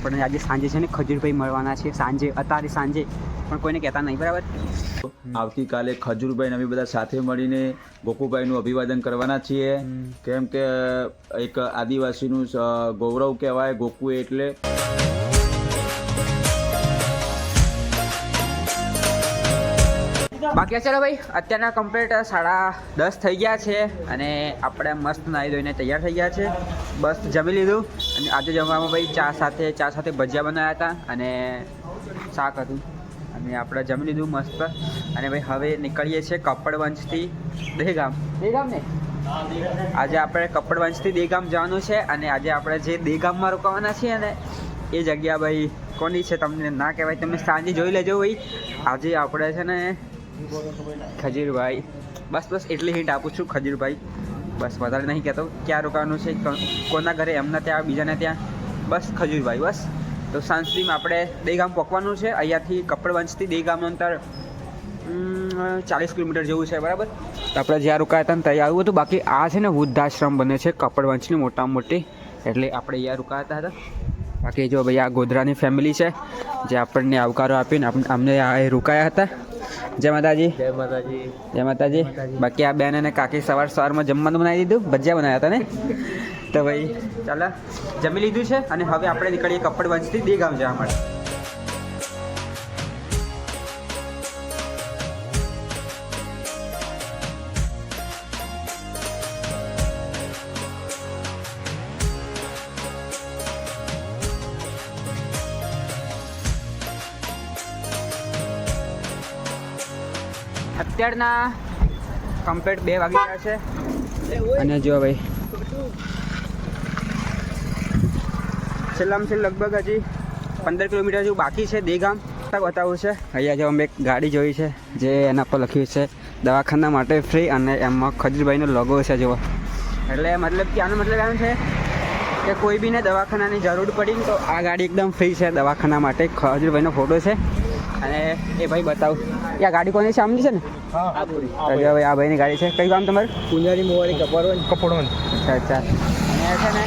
આપણને આજે સાંજે છે ને ખજૂરભાઈ મળવાના છે. સાંજે અત્યારે સાંજે પણ કોઈને કહેતા નહીં બરાબર? આવતીકાલે ખજૂરભાઈ અમે બધા સાથે મળીને ગોકુભાઈનું અભિવાદન કરવાના છીએ. કેમ કે એક આદિવાસીનું ગૌરવ કહેવાય ગોકુ એટલે. બાકી ચાલો ભાઈ અત્યારના કમ્પ્લીટ સાડા દસ થઈ ગયા છે અને આપણે મસ્ત નાહી ધોઈને તૈયાર થઈ ગયા છે. બસ જમી લીધું. અને આજે જમવામાં ભાઈ ચા સાથે ચા સાથે ભજીયા બનાવ્યા હતા અને શાક હતું. અને આપણે જમી લીધું મસ્ત. અને ભાઈ હવે નીકળીએ છીએ કપડવંશથી દેગામ. દેગામ ને આજે આપણે કપડવંશથી દેગામ જવાનું છે અને આજે આપણે જે દેગામમાં રોકાવાના છીએ ને, એ જગ્યા ભાઈ કોની છે તમને ના કહેવાય. તમે સાંજે જોઈ લેજો ભાઈ. આજે આપણે છે ને ખજીરભાઈ. બસ બસ, એટલી હિન્ટ આપું છું ખજૂરભાઈ. બસ, વધારે નહીં કહેતો. ક્યાં રોકાવાનું છે કોના ઘરે, એમના ત્યાં, બીજાને ત્યાં. બસ, ખજૂરભાઈ, બસ. તો સાંજ સુધીમાં આપણે દેગામ પહોંચવાનું છે. અહીંયાથી કપડવંશથી દેગામનું અંતર ચાલીસ કિલોમીટર જેવું છે, બરાબર? તો આપણે જ્યાં રોકાયા હતા ત્યાં આવ્યું હતું. બાકી આ છે ને વૃદ્ધાશ્રમ બને છે, કપડવંશની મોટામાં મોટી એટલે આપણે અહીંયા રોકાયા હતા બાકી જો ભાઈ આ ગોધરાની ફેમિલી છે, જે આપણને આવકારો આપીને અમને આ રોકાયા હતા. જય માતાજી. જય માતાજી. જય માતાજી. બાકી આ બેન અને કાકી સવાર સવારમાં જમવાનું બનાવી દીધું. ભજીયા બનાવ્યા હતા ને? તો ભાઈ ચાલો જમી લીધું છે અને હવે આપણે નીકળીએ કપડ વંશથી દેગામ જવા માટે. અત્યારના કમ્પ્લેટ બે વાગી ગયા છે. અને જો ભાઈ, છેલ્લામાં છેલ્લું લગભગ હજી પંદર કિલોમીટર જેવું બાકી છે દેગામ. બતાવું છે. અહીંયા જો અમે એક ગાડી જોઈ છે, જે એના પર લખ્યું છે, દવાખાના માટે ફ્રી અને એમાં ખજૂરભાઈનો લોગો છે જુઓ. એટલે મતલબ કે આનો મતલબ એમ છે કે કોઈ બીને દવાખાનાની જરૂર પડી તો આ ગાડી એકદમ ફ્રી છે. દવાખાના માટે ખજૂરભાઈનો ફોટો છે. અને એ ભાઈ બતાવું. એ આ ગાડી કોની છે? આમની છે ને? હા. ભાઈ આ ભાઈની ગાડી છે. કઈ ગામ તમારું? પુંજારી મોવારી કપડવન કપડવન અચ્છા અચ્છા. અને છે ને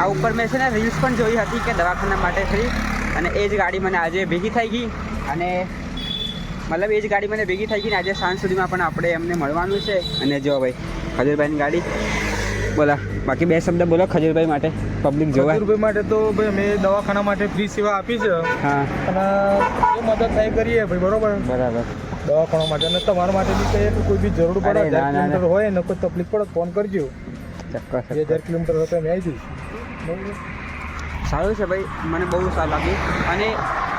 આ ઉપર મેં છે ને રીલ્સ પણ જોઈ હતી કે દવાખાના માટે ફ્રી. અને એ જ ગાડી મને આજે ભેગી થઈ ગઈ. અને મતલબ એ જ ગાડી મને ભેગી થઈ ગઈ ને આજે સાંજ સુધીમાં પણ આપણે એમને મળવાનું છે. અને જો ભાઈ ખજૂરભાઈની ગાડી. બોલા બાકી બે શબ્દ બોલો ખજૂરભાઈ માટે પબ્લિક જોવા. રૂપિયા માટે તો ભાઈ અમે દવાખાના માટે ફ્રી સેવા આપી છે. હા. અને એ મદદ થાય કરીએ ભાઈ બરોબર? બરાબર. દવાખાના માટે અને તમારા માટે બી કહીએ કે કોઈ બી જરૂર પડે હજાર. કિલોમીટર હોય ને કોઈ તકલીફ પડે ફોન કરજો. ચોક્કસ બે હજાર કિલોમીટર હોય તો અમે આવી જઈશું. બરોબર? સારું છે ભાઈ મને બહુ સારું લાગ્યું અને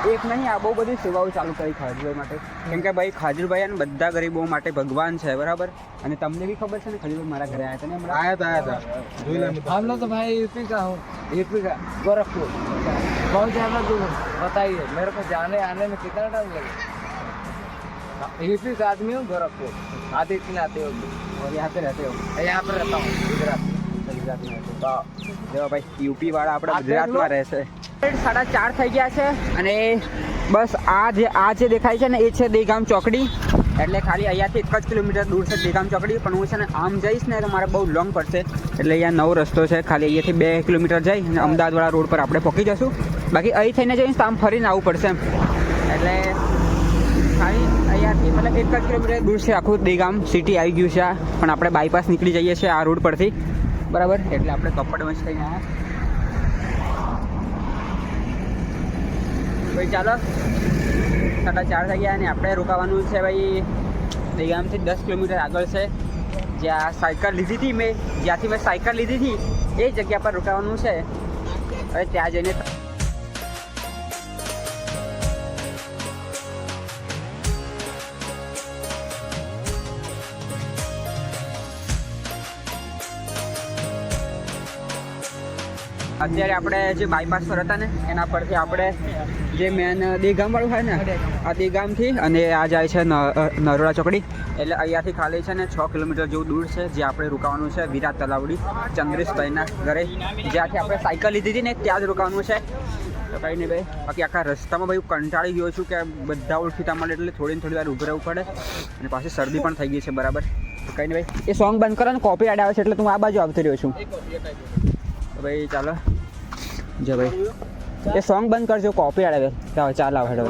એક નહીં આ બહુ બધી સેવાઓ ચાલુ કરી ખાજુભાઈ માટે કેમ કે ભાઈ ખાજુભાઈ અને બધા ગરીબો માટે ભગવાન છે બરાબર અને તમને બી ખબર છે ને ખાજુભાઈ મારા ઘરે આવ્યા હતા ને હમણાં આયા था आया था જોઈ લે અમે हम लोग तो भाई यूपी का हूँ यूपी का गोरखपुर बहुत ज़्यादा दूर बताइए मेरे को जाने आने में कितना टाइम लगेगा यूपी का आदमी हूँ गोरखपुर आते इतने आते हो और यहाँ पे रहते हो यहाँ पर रहता हूँ गुजरात ગુજરાતમાં જો ભાઈ યુપીવાળા આપણા ગુજરાતમાં રહેશે સાડા ચાર થઈ ગયા છે. અને બસ આ જે આ જે દેખાય છે ને એ છે દેગામ ચોકડી. એટલે ખાલી અહીંયાથી એક જ કિલોમીટર દૂર છે દેગામ ચોકડી. પણ હું છે ને આમ જઈશ ને તો મારે બહુ લોંગ પડશે. એટલે અહીંયા નવો રસ્તો છે. ખાલી અહીંયાથી બે કિલોમીટર જઈ અને અમદાવાદવાળા રોડ પર આપણે પહોંચી જશું. બાકી અહીં થઈને જઈશ તો આમ ફરીને આવવું પડશે એમ. એટલે ખાલી અહીંયાથી મતલબ એક જ કિલોમીટર દૂર છે. આખું દેગામ સિટી આવી ગયું છે પણ આપણે બાયપાસ નીકળી જઈએ છીએ આ રોડ પરથી. બરાબર? એટલે આપણે કપડવંશ થઈને ગયા. ભાઈ, ચાલો. સાડા ચાર થઈ ગયા અને આપણે રોકાવાનું છે ભાઈ. દહીગામથી દસ કિલોમીટર આગળ છે. જ્યાં સાયકલ લીધી હતી મેં. જ્યાંથી મેં સાયકલ લીધી હતી, એ જગ્યા પર રોકાવાનું છે. હવે ત્યાં જઈને અત્યારે આપણે જે બાયપાસ પર હતા ને એના પરથી આપણે જે મેન દેગામ વાળું હોય ને આ દેગામથી અને આ જાય છે નરોડા ચોકડી. એટલે અહીંયાથી ખાલી છે ને છ કિલોમીટર જેવું દૂર છે જે આપણે રોકાવાનું છે વિરાટ તલાવડી ચંદ્રેશભાઈના ઘરે. જ્યાંથી આપણે સાયકલ લીધી હતી ને ત્યાં જ રોકાવાનું છે. તો કંઈ નહીં ભાઈ બાકી આખા રસ્તામાં ભાઈ હું કંટાળી ગયો છું કે બધા ઓળખીતા મળે એટલે થોડી થોડી વાર ઊભું રહેવું પડે. અને પાછી શરદી પણ થઈ ગઈ છે બરાબર. કંઈ નહીં ભાઈ એ સોંગ બંધ કરો ને કોપી આડ આવે છે એટલે હું આ બાજુ આવતો રહ્યો છું. ભાઈ ચાલો. જો ભાઈ. એ સોંગ બંધ કરજો કોપી આવે ચાલો ચાલ આવે હેડો.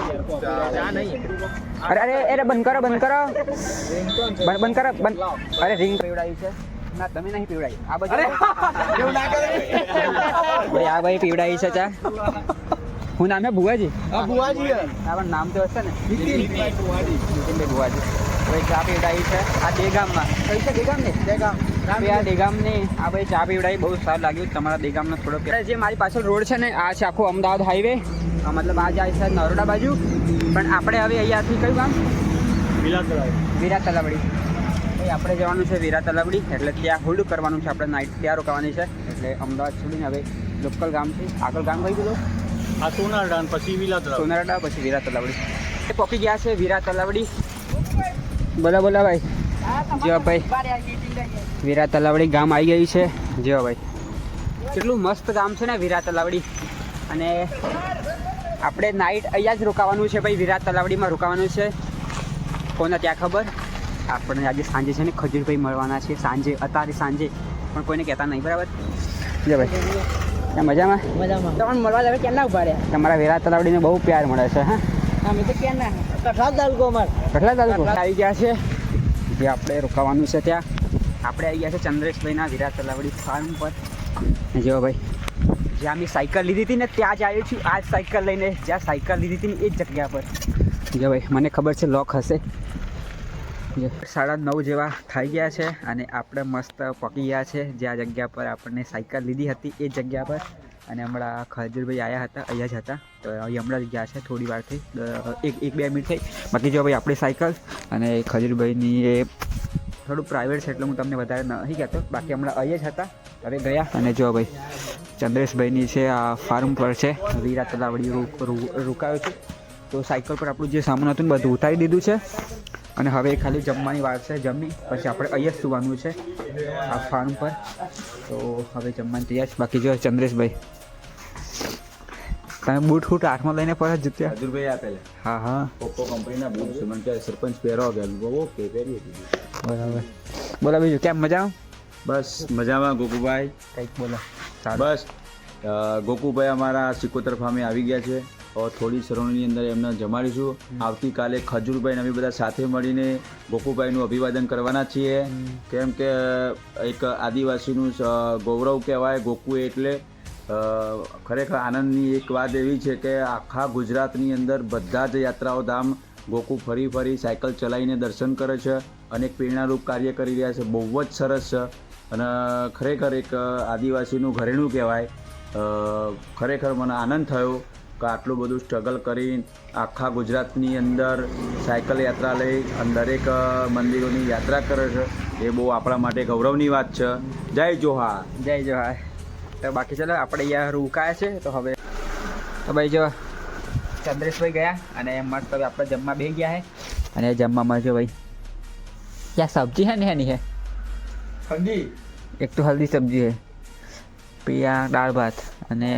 અરે અરે અરે બંધ કરો બંધ કરો. બંધ બંધ કરો બંધ. અરે રિંગ પીવડાવી છે. ના તમે નહીં પીવડાવી આ બધું ભાઈ આ ભાઈ પીવડાવી છે ચા. હું નામ હે ભુવાજી? આ બુવાજી હા. નામ તો હશે ને. નીતિનભાઈ ભુવાજી. ભાઈ ચા પીવડાવી છે. આ દેગામમાં કઈ છે દેગામ ને દેગામ આ દેગામની આ ભાઈ ચા પીવડાવી બહુ સારું લાગ્યું. તમારા દેગામનો થોડો. જે મારી પાછળ રોડ છે ને આ છે આખો અમદાવાદ હાઈવે આ મતલબ આ જાય છે નરોડા બાજુ. પણ આપણે હવે અહીંયાથી કયું ગામ? વીરા તલાવડી ભાઈ આપણે જવાનું છે વીરા તલાવડી એટલે ત્યાં હોલ્ડ કરવાનું છે આપણે નાઇટ ત્યાં રોકાવાની છે. એટલે અમદાવાદ છોડીને હવે લોકલ ગામ છે આગળ ગામ કઈ ગયું આ સોનારડાન પછી વીરા સોનારડા પછી વીરા તલાવડી એ પહોંચી ગયા છે વીરા તલાવડી બોલા બોલા ભાઈ. જો ભાઈ વીરા તલાવડી ગામ આવી ગયું છે. જો ભાઈ કેટલું મસ્ત ગામ છે ને વીરા તલાવડી. અને આપણે નાઇટ અહીંયા જ રોકાવાનું છે ભાઈ વિરાટ તલાવડીમાં રોકાવાનું છે. કોને ત્યાં ખબર? આપણને આજે સાંજે છે ને ખજૂરભાઈ મળવાના છે. સાંજે અત્યારે સાંજે પણ કોઈને કહેતા નહીં બરાબર? જો ભાઈ મજામાં? મજામાં. તમને મળવા લાવે ના ઊભા રહ્યા? તમારા વિરાટ તલાવડીને બહુ પ્યાર મળે છે હા? અમે તો ક્યાં ના કઠાલ તાલુકો અમાર. કેટલા તાલુકો? આવી ગયા છે. જે આપણે રોકાવાનું છે ત્યાં. આપણે આવી ગયા છે ચંદ્રેશભાઈના વિરાટ તલાવડી ફાર્મ પર. જો ભાઈ જ્યાં મેં સાયકલ લીધી હતી ને, ત્યાં જ આવ્યો છું. આ જ સાયકલ લઈને, જ્યાં સાયકલ લીધી હતી ને, એ જ જગ્યા પર. જો ભાઈ, મને ખબર છે લોક હશે. સાડા નવ જેવા થઈ ગયા છે અને આપણે મસ્ત પકી ગયા છે. જ્યાં જગ્યા પર આપણને સાયકલ લીધી હતી, એ જગ્યા પર. અને હમણાં ખજૂરભાઈ આવ્યા હતા અહીંયા જ હતા. તો અહીં હમણાં જ ગયા છે થોડી વારથી. એક એક, બે મિનિટ થઈ. બાકી જો ભાઈ આપણી સાયકલ અને ખજૂરભાઈની એ થોડું પ્રાઇવેટ છે એટલે હું તમને વધારે નહીં કહેતો. બાકી હમણાં અહીંયા જ હતા. હવે ગયા. અને જો ભાઈ ચંદ્રેશભાઈની છે આ ફાર્મ પર છે. વીરા તલાવડી રોકાયો છું. તો સાયકલ પર આપણું જે સામાન હતું ને બધું ઉતારી દીધું છે. અને હવે ખાલી જમવાની વાર છે જમી પછી આપણે અહીંયા સુવાનું છે આ ફાર્મ પર. તો હવે જમવાની તૈયાર છે. બાકી જો ચંદ્રેશભાઈ તમે બૂટ ફૂટ હાથમાં લઈને પર જીત્યા હજુરભાઈ આપેલા. હા હા. પોકો કંપનીના બૂટ છે. મને કહે સરપંચ પહેરો કે ઓકે પહેરી બરાબર. બોલો બીજું કેમ મજા બસ મજામાં ગોકુભાઈ કંઈક બોલો. બસ ગોકુભાઈ અમારા સિકોતર ફામે આવી ગયા છે. થોડી સરોવરની અંદર એમને જમાડીશું. આવતીકાલે ખજૂરભાઈ અમે બધા સાથે મળીને ગોકુભાઈનું અભિવાદન કરવાના છીએ. કેમ કે એક આદિવાસીનું ગૌરવ કહેવાય ગોકુ એટલે ખરેખર આનંદની એક વાત એવી છે કે આખા ગુજરાતની અંદર બધા જ યાત્રાઓ ધામ ગોકુ ફરી ફરી સાયકલ ચલાવીને દર્શન કરે છે અને એક પ્રેરણારૂપ કાર્ય કરી રહ્યા છે. બહુ જ સરસ છે. અને ખરેખર એક આદિવાસીનું ઘરેણું કહેવાય. ખરેખર મને આનંદ થયો. કે આટલું બધું સ્ટ્રગલ કરી આખા ગુજરાતની અંદર સાયકલ યાત્રા લઈ અને દરેક મંદિરોની યાત્રા કરે છે. એ બહુ આપણા માટે ગૌરવની વાત છે. જય જોહાર. જય જોહાર. તો બાકી ચલો આપણે અહીંયા રોકાયા છે તો હવે તો ભાઈ જો ચંદ્રેશભાઈ ગયા અને મસ્ત હવે આપણે જમવા બે ગયા હે. અને જમવામાં જો ભાઈ. ક્યાં સબ્જી હે ને એની હે? હલ્દી. એક તો હલ્દી સબ્જી હે. પિયા દાળ ભાત. અને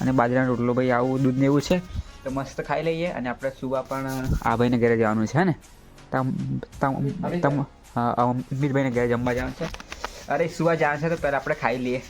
અને બાજરાનો રોટલો ભાઈ આવું દૂધ ને એવું છે. તો મસ્ત ખાઈ લઈએ અને આપણે સુવા પણ આ ભાઈને ઘરે જવાનું છે ને? તમ તમ તમ અમિતભાઈને ઘરે જમવા જવાનું છે. અરે સુવા જવાનું છે તો પહેલાં આપણે ખાઈ લઈએ.